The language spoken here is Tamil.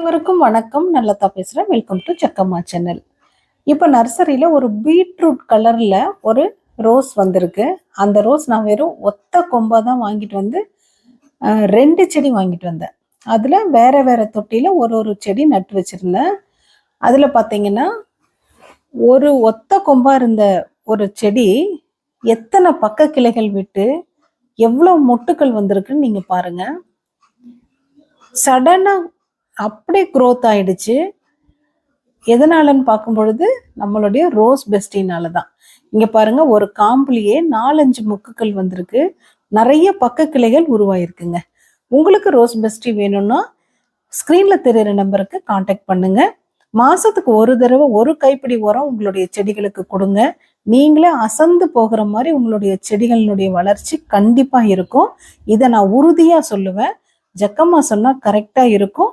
அனைவருக்கும் வணக்கம். நல்லதா பேசுகிறேன் வெல்கம் டு சக்கம்மா சேனல் இப்போ நர்சரியில் ஒரு பீட்ரூட் கலரில் ஒரு ரோஸ் வந்திருக்கு. அந்த ரோஸ் நான் வெறும் ஒத்த கொம்பாக தான் வாங்கிட்டு வந்து ரெண்டு செடி வாங்கிட்டு வந்தேன். அதில் வேறு வேறு தொட்டியில் ஒரு ஒரு செடி நட்டு வச்சுருந்தேன். அதில் பார்த்தீங்கன்னா ஒரு ஒத்த கொம்பாக இருந்த ஒரு செடி எத்தனை பக்க கிளைகள் விட்டு எவ்வளோ மொட்டுக்கள் வந்திருக்குன்னு நீங்கள் பாருங்கள் சடனாக அப்படியே க்ரோத் ஆயிடுச்சு. எதனாலன்னு பார்க்கும் பொழுது நம்மளுடைய ரோஸ் பெஸ்டினால தான் இங்க பாருங்க ஒரு காம்புலயே நாலஞ்சு முக்குகள் வந்திருக்கு. நிறைய பக்க கிளைகள் உருவாயிருக்குங்க. உங்களுக்கு ரோஸ் பெஸ்டி வேணும்னா ஸ்க்ரீன்ல தெரியுற நம்பருக்கு காண்டாக்ட் பண்ணுங்க. மாசத்துக்கு ஒரு தடவை ஒரு கைப்பிடி உரம் உங்களுடைய செடிகளுக்கு கொடுங்க. நீங்களே அசந்து போகிற மாதிரி உங்களுடைய செடிகளினுடைய வளர்ச்சி கண்டிப்பா இருக்கும். இதை நான் உறுதியா சொல்லுவேன். ஜக்கம்மா சொன்னா கரெக்டா இருக்கும்.